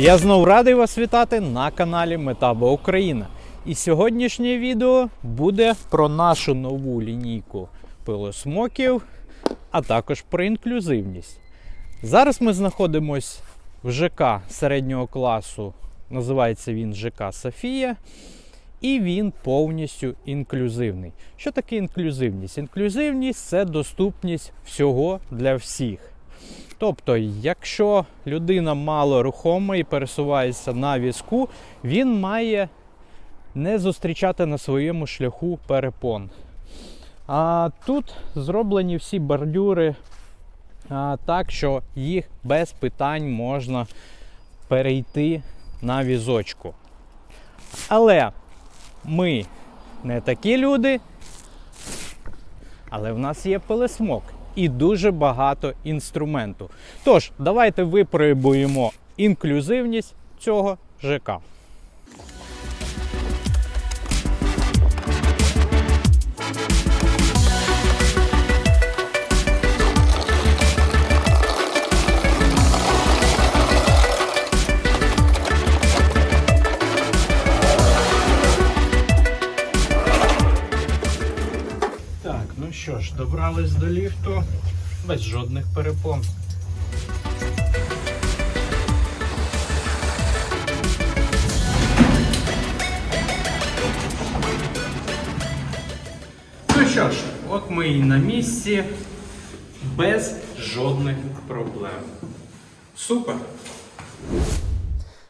Я знов радий вас вітати на каналі Метаба Україна. І сьогоднішнє відео буде про нашу нову лінійку пилосмоків, а також про інклюзивність. Зараз ми знаходимось в ЖК середнього класу, називається він ЖК Софія. І він повністю інклюзивний. Що таке інклюзивність? Інклюзивність це доступність всього для всіх. Тобто, якщо людина мало рухома і пересувається на візку, він має не зустрічати на своєму шляху перепон. А тут зроблені всі бордюри а, так, що їх без питань можна перейти на візочку. Але ми не такі люди, але в нас є пилесмок і дуже багато інструменту. Тож, давайте випробуємо інклюзивність цього ЖК. Що ж, добрались до ліфту без жодних перепон. Ну що ж, от ми і на місці без жодних проблем. Супер!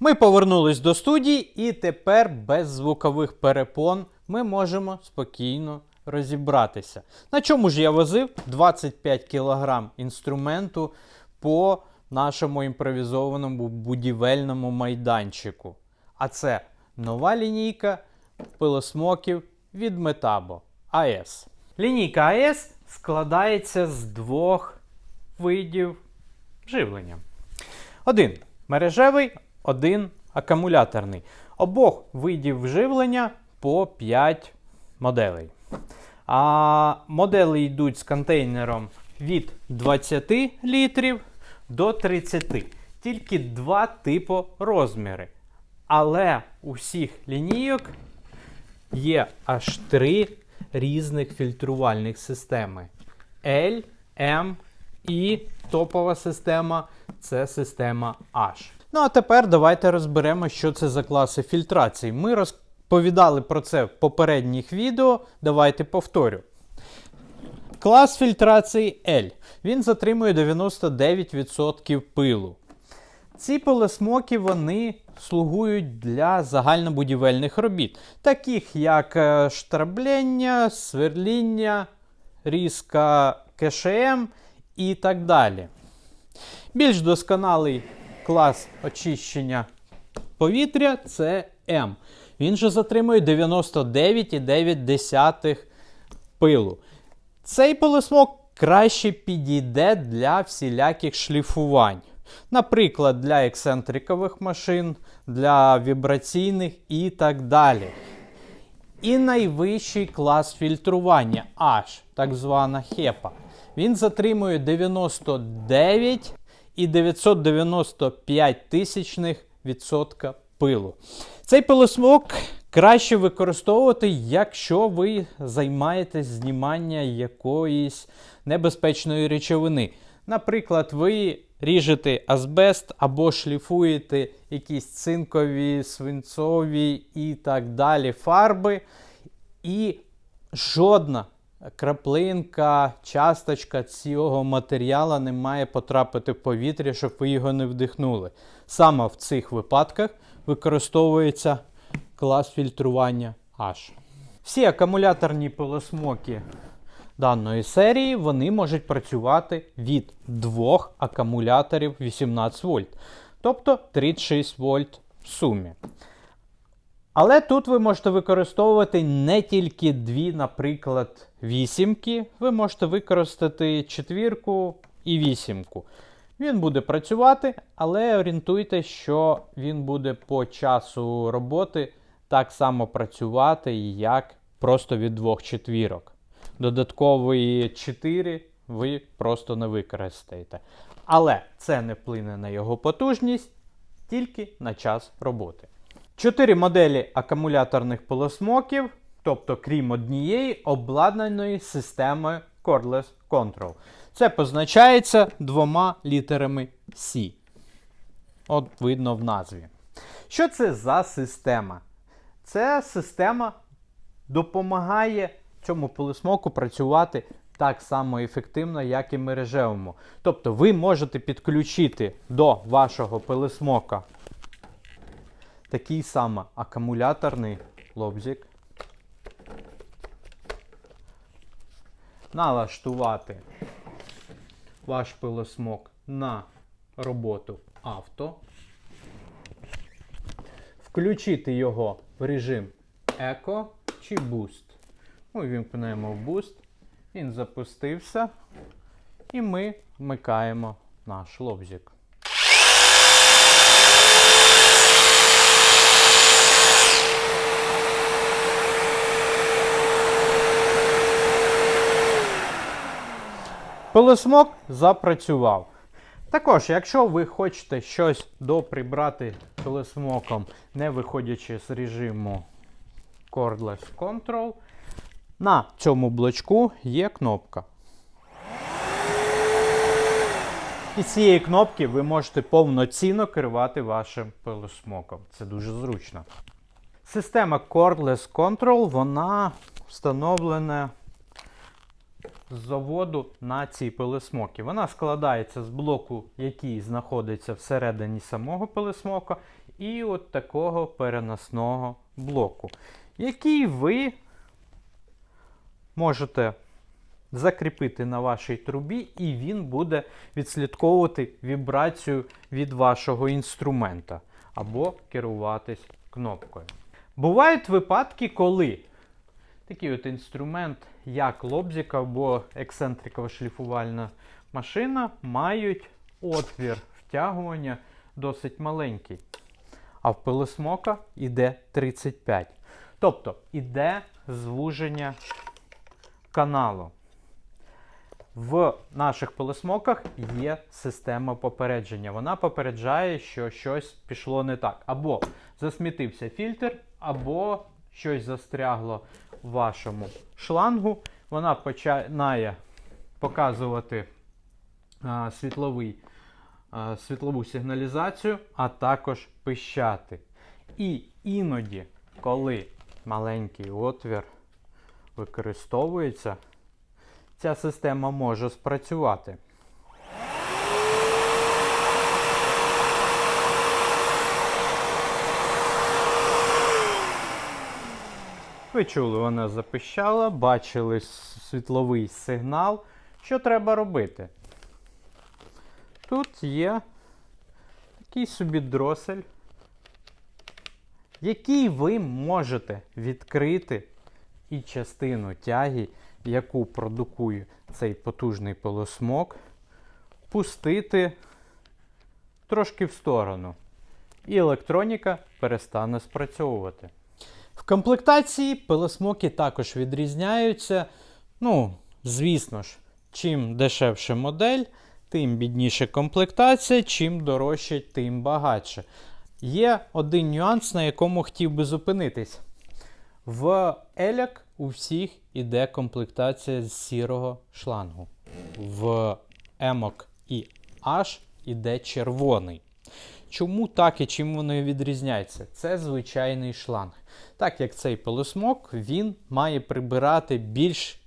Ми повернулись до студії, і тепер без звукових перепон ми можемо спокійно розібратися. На чому ж я возив 25 кг інструменту по нашому імпровізованому будівельному майданчику. А це нова лінійка пилосмоків від Metabo AS. Лінійка AS складається з двох видів живлення. Один мережевий, один акумуляторний. Обох видів живлення по 5 моделей. А моделі йдуть з контейнером від 20 літрів до 30. Тільки два типу розміри. Але у всіх лінійок є аж три різних фільтрувальних системи: L, M і топова система це система H. Ну а тепер давайте розберемо, що це за класи фільтрації. Ми розповідали про це в попередніх відео. Давайте повторю. Клас фільтрації L. Він затримує 99% пилу. Ці пилосмоки вони слугують для загальнобудівельних робіт, таких як е, штраблення, сверління, різка КШМ і так далі. Більш досконалий клас очищення повітря це М. Він же затримує 99,9 пилу. Цей пилосмок краще підійде для всіляких шліфувань. Наприклад, для ексцентрикових машин, для вібраційних і так далі. І найвищий клас фільтрування H, так звана HEPA. Він затримує 99 і 995 тисячних відсотка пилу. Цей пилосмок краще використовувати, якщо ви займаєтесь знімання якоїсь небезпечної речовини. Наприклад, ви ріжете азбест або шліфуєте якісь цинкові, свинцові і так далі фарби. І жодна краплинка, часточка цього матеріалу не має потрапити в повітря, щоб ви його не вдихнули. Саме в цих випадках використовується клас фільтрування H. Всі акумуляторні пилосмоки даної серії вони можуть працювати від двох акумуляторів 18 вольт, тобто 36 вольт в сумі. Але тут ви можете використовувати не тільки дві, наприклад, вісімки, ви можете використати четвірку і вісімку. Він буде працювати, але орієнтуйте, що він буде по часу роботи так само працювати, як просто від двох четвірок. Додаткові 4 ви просто не використаєте. Але це не вплине на його потужність. тільки на час роботи. Чотири моделі акумуляторних пилосмоків, тобто крім однієї, обладнаної системою Cordless Control. Це позначається двома літерами C. От видно в назві. Що це за система? Це система допомагає цьому пилосмоку працювати так само ефективно, як і мережевому. Тобто ви можете підключити до вашого пилосмока такий самий акумуляторний лобзик, налаштувати ваш пилосмок на роботу авто, включити його в режим Еко чи Boost. Ми вімкнемо в Boost, він запустився, і ми вмикаємо наш лобзик. Пилосмок запрацював. Також, якщо ви хочете щось доприбрати пилосмоком, не виходячи з режиму Cordless Control, на цьому блочку є кнопка. І з цієї кнопки ви можете повноцінно керувати вашим пилосмоком. Це дуже зручно. Система Cordless Control вона встановлена заводу на ці пилосмоки. Вона складається з блоку, який знаходиться всередині самого пилосмока, і от такого переносного блоку, який ви можете закріпити на вашій трубі, і він буде відслідковувати вібрацію від вашого інструмента або керуватись кнопкою. Бувають випадки, коли такий от інструмент, як лобзик або ексцентрикова шліфувальна машина, мають отвір втягування досить маленький. А в пилосмока йде 35. Тобто іде звуження каналу. В наших пилосмоках є система попередження. Вона попереджає, що щось пішло не так. Або засмітився фільтр, або щось застрягло в вашому шлангу. Вона починає показувати а, світловий, а, світлову сигналізацію, а також пищати. І іноді, коли маленький отвір використовується, ця система може спрацювати. Ви чули, вона запищала, бачили світловий сигнал. Що треба робити? Тут є такий собі дросель, який ви можете відкрити і частину тяги, яку продукує цей потужний полосмок, пустити трошки в сторону. І електроніка перестане спрацьовувати. Комплектації пилосмоки також відрізняються. Ну, звісно ж, чим дешевша модель, тим бідніша комплектація, чим дорожче, тим багатше. Є один нюанс, на якому хотів би зупинитись. В еляк у всіх іде комплектація з сірого шлангу. В емок і H іде червоний. Чому так і чим вони відрізняються? Це звичайний шланг. Так як цей пилосмок, він має прибирати більш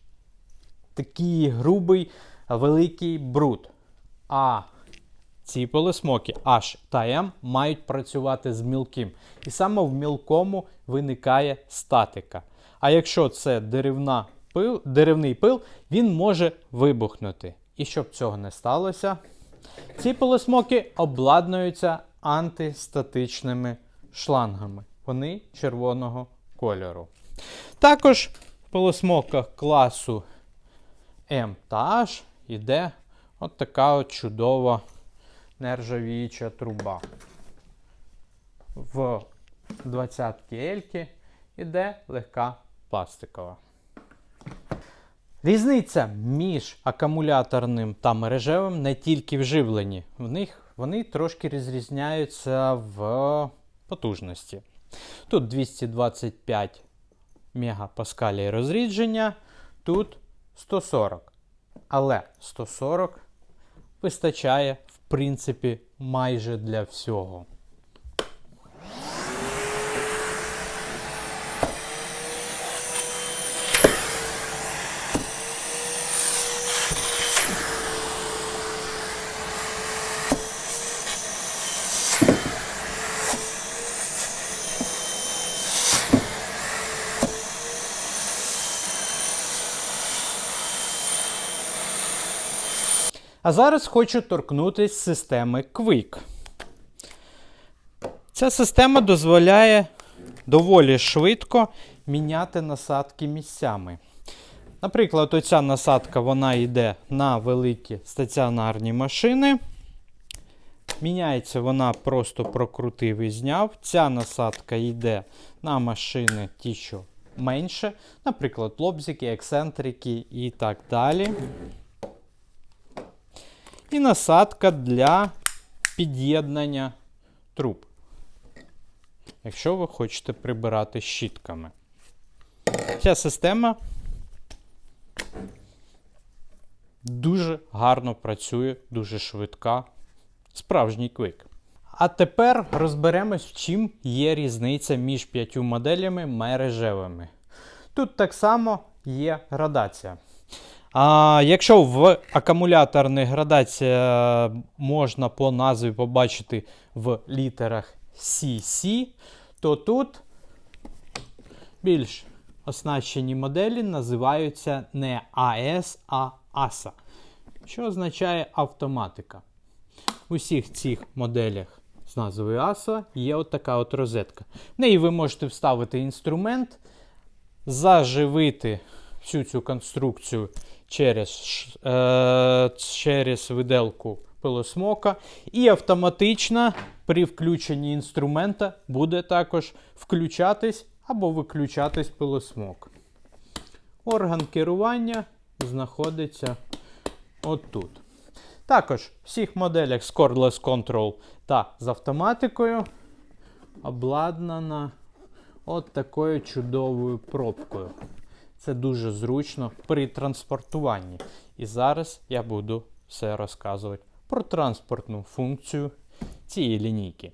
такий грубий, великий бруд. А ці пилосмоки H та M мають працювати з мілким. І саме в мілкому виникає статика. А якщо це деревна пил, деревний пил, він може вибухнути. І щоб цього не сталося, ці пилосмоки обладнуються антистатичними шлангами. Вони червоного кольору. Також в пилосмоках класу М та H йде от така от чудова нержавіюча труба. В 20 Ельки йде легка пластикова. Різниця між акумуляторним та мережевим не тільки в живленні. В них вони трошки розрізняються в потужності. Тут 225 мегапаскалій розрідження, тут 140. Але 140 вистачає, в принципі, майже для всього. А зараз хочу торкнутися системи Quick. Ця система дозволяє доволі швидко міняти насадки місцями. Наприклад, оця насадка вона йде на великі стаціонарні машини. Міняється вона просто прокрутив і зняв. Ця насадка йде на машини ті, що менше, наприклад, лобзики, ексцентрики і так далі. І насадка для під'єднання труб. Якщо ви хочете прибирати щітками. Ця система дуже гарно працює, дуже швидка. Справжній квик. А тепер розберемось, в чим є різниця між п'ятью моделями мережевими. Тут так само є градація. А якщо в акумуляторних градація можна по назві побачити в літерах CC, то тут більш оснащені моделі називаються не AS, а ASA, що означає автоматика. У всіх цих моделях з назвою ASA є от така от розетка. В неї ви можете вставити інструмент, заживити всю цю конструкцію через, е, через виделку пилосмока, і автоматично при включенні інструмента буде також включатись або виключатись пилосмок. Орган керування знаходиться отут. Також в всіх моделях з Cordless Control та з автоматикою обладнана от такою чудовою пробкою. Це дуже зручно при транспортуванні. І зараз я буду все розказувати про транспортну функцію цієї лінійки.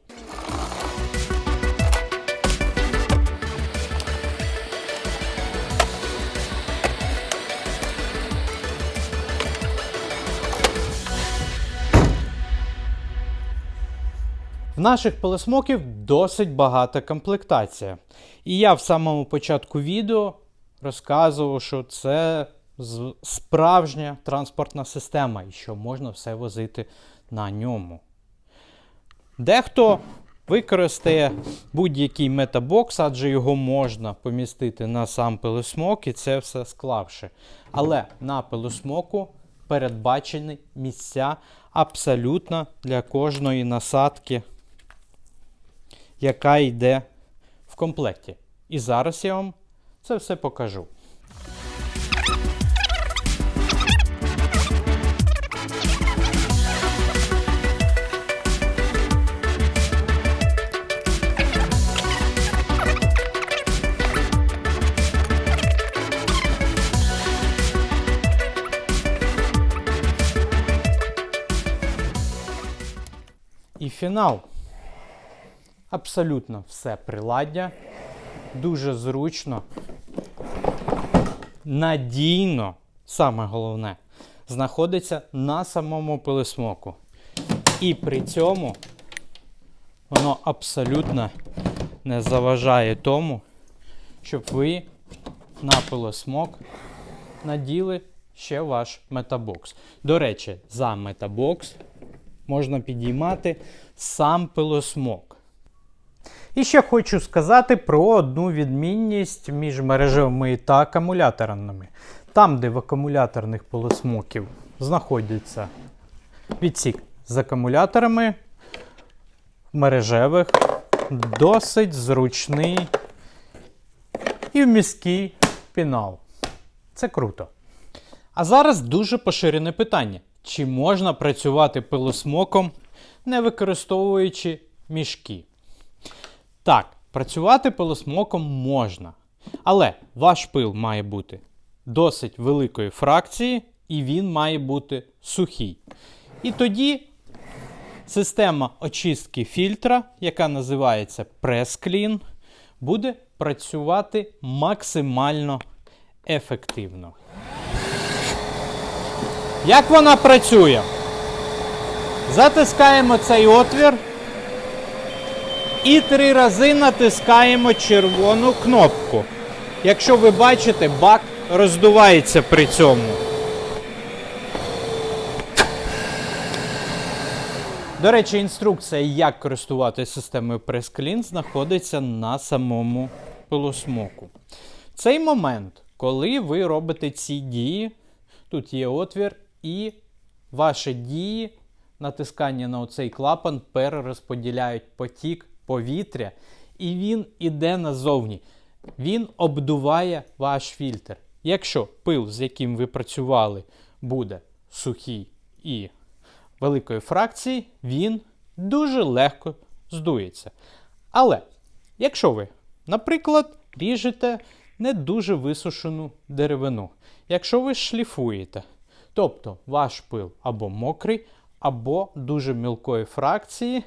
В наших пилосмоків досить багата комплектація. І я в самому початку відео розказував, що це справжня транспортна система і що можна все возити на ньому. Дехто використає будь-який метабокс, адже його можна помістити на сам пилосмок і це все склавши. Але на пилосмоку передбачені місця абсолютно для кожної насадки, яка йде в комплекті. І зараз я вам це все покажу. І фінал. Абсолютно все приладдя. Дуже зручно, надійно, саме головне, знаходиться на самому пилисмоку. І при цьому воно абсолютно не заважає тому, щоб ви на пилосмок наділи ще ваш метабокс. До речі, за метабокс можна підіймати сам пилосмок. І ще хочу сказати про одну відмінність між мережевими та акумуляторними. Там, де в акумуляторних полосмоків знаходиться відсік з акумуляторами, мережевих досить зручний і вмісткий пінал. Це круто. А зараз дуже поширене питання: чи можна працювати пилосмоком не використовуючи мішки. Так, працювати пилосмоком можна. Але ваш пил має бути досить великої фракції, і він має бути сухий. І тоді система очистки фільтра, яка називається Clean, буде працювати максимально ефективно. Як вона працює? Затискаємо цей отвір і три рази натискаємо червону кнопку. Якщо ви бачите, бак роздувається при цьому. До речі, інструкція, як користуватися системою PressClean, знаходиться на самому пилосмоку. Цей момент, коли ви робите ці дії, тут є отвір, і ваші дії, натискання на оцей клапан перерозподіляють потік повітря, і він іде назовні. Він обдуває ваш фільтр. Якщо пил, з яким ви працювали, буде сухий і великої фракції, він дуже легко здується. Але якщо ви, наприклад, ріжете не дуже висушену деревину, якщо ви шліфуєте, тобто ваш пил або мокрий, або дуже мілкої фракції,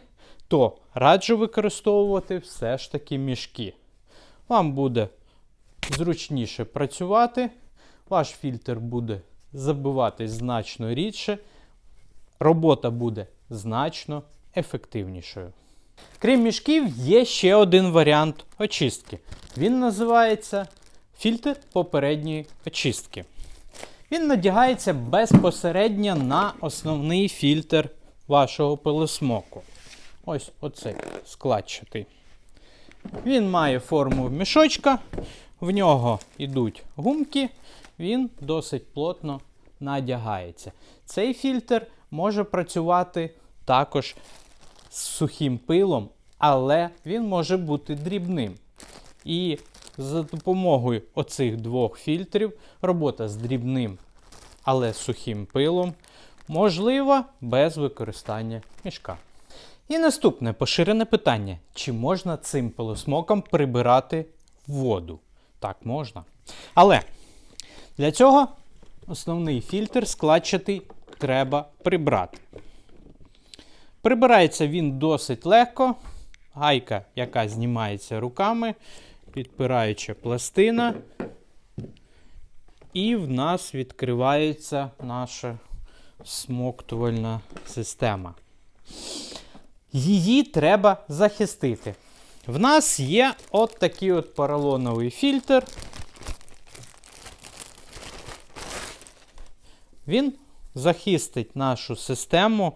то раджу використовувати все ж таки мішки. Вам буде зручніше працювати, ваш фільтр буде забиватись значно рідше, робота буде значно ефективнішою. Крім мішків, є ще один варіант очистки. Він називається фільтр попередньої очистки. Він надягається безпосередньо на основний фільтр вашого пилосмоку. Ось оцей складчатий. Він має форму мішочка, в нього йдуть гумки, він досить плотно надягається. Цей фільтр може працювати також з сухим пилом, але він може бути дрібним. І за допомогою оцих двох фільтрів робота з дрібним, але сухим пилом можлива без використання мішка. І наступне поширене питання: чи можна цим пилосмоком прибирати воду? Так, можна. Але для цього основний фільтр складчатий треба прибрати. Прибирається він досить легко. Гайка, яка знімається руками, підпираюча пластина. І в нас відкривається наша смоктувальна система. Її треба захистити. В нас є от такий от поролоновий фільтр. Він захистить нашу систему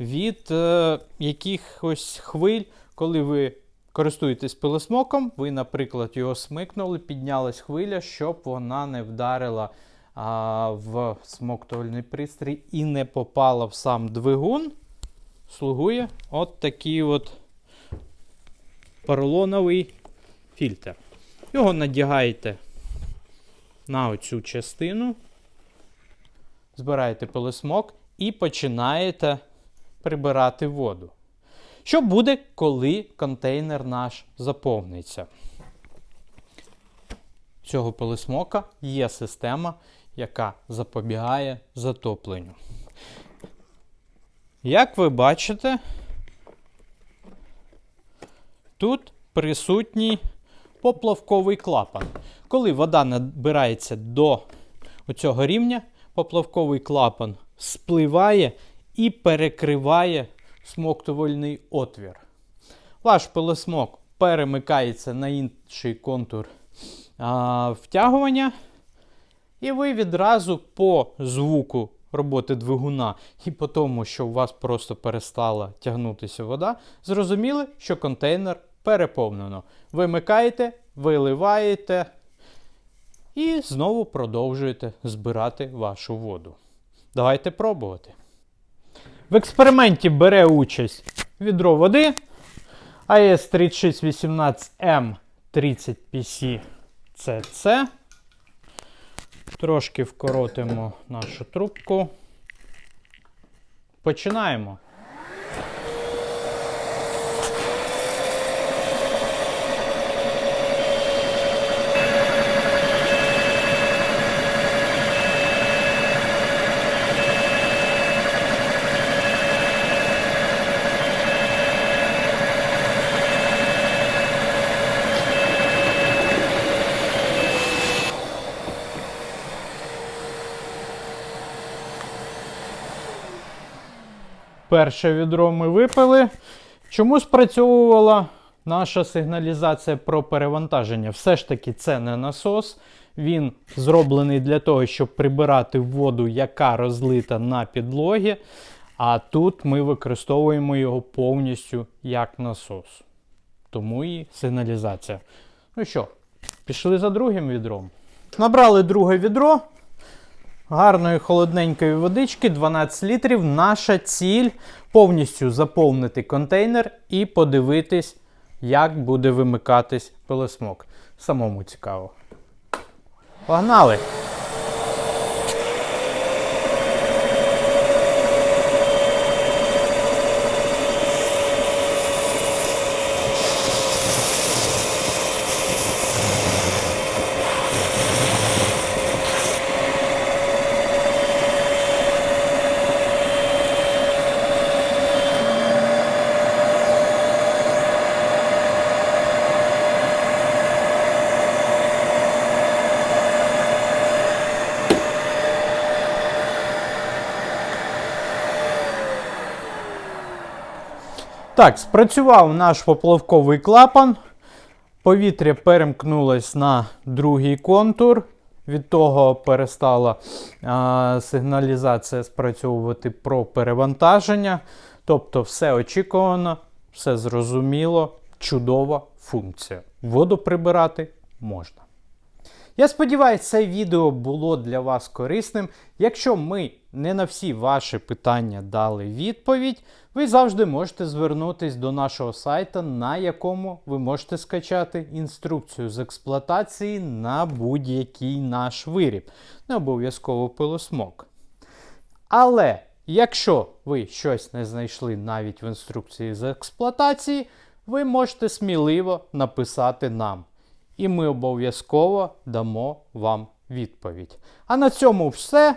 від е, якихось хвиль, коли ви користуєтесь пилосмоком, ви, наприклад, його смикнули, піднялась хвиля, щоб вона не вдарила а, в смоктувальний пристрій і не попала в сам двигун. Слугує от такий от поролоновий фільтр. Його надягаєте на оцю частину, збираєте пилосмок і починаєте прибирати воду. Що буде, коли контейнер наш заповниться? Цього пилосмока є система, яка запобігає затопленню. Як ви бачите, тут присутній поплавковий клапан. Коли вода набирається до цього рівня, поплавковий клапан спливає і перекриває смоктувальний отвір. Ваш пилосмок перемикається на інший контур а, втягування, і ви відразу по звуку роботи двигуна і по тому, що у вас просто перестала тягнутися вода, зрозуміли, що контейнер переповнено. Вимикаєте, виливаєте і знову продовжуєте збирати вашу воду. Давайте пробувати. В експерименті бере участь відро води AS 3618M 30PC CC. Трошки вкоротимо нашу трубку. Починаємо. Перше відро ми випили. Чому спрацьовувала наша сигналізація про перевантаження? Все ж таки, це не насос. Він зроблений для того, щоб прибирати воду, яка розлита на підлогі. А тут ми використовуємо його повністю як насос. Тому і сигналізація. Ну що, пішли за другим відром. Набрали друге відро. Гарної холодненької водички, 12 літрів. Наша ціль повністю заповнити контейнер і подивитись, як буде вимикатись пилосмок. Самому цікаво. Погнали! Так, спрацював наш поплавковий клапан. Повітря перемкнулось на другий контур. Від того перестала а, сигналізація спрацьовувати про перевантаження. Тобто, все очікувано, все зрозуміло, чудова функція. Воду прибирати можна. Я сподіваюся, це відео було для вас корисним. Якщо ми не на всі ваші питання дали відповідь, ви завжди можете звернутись до нашого сайту, на якому ви можете скачати інструкцію з експлуатації на будь-який наш виріб, не обов'язково пилосмок. Але якщо ви щось не знайшли навіть в інструкції з експлуатації, ви можете сміливо написати нам. І ми обов'язково дамо вам відповідь. А на цьому все.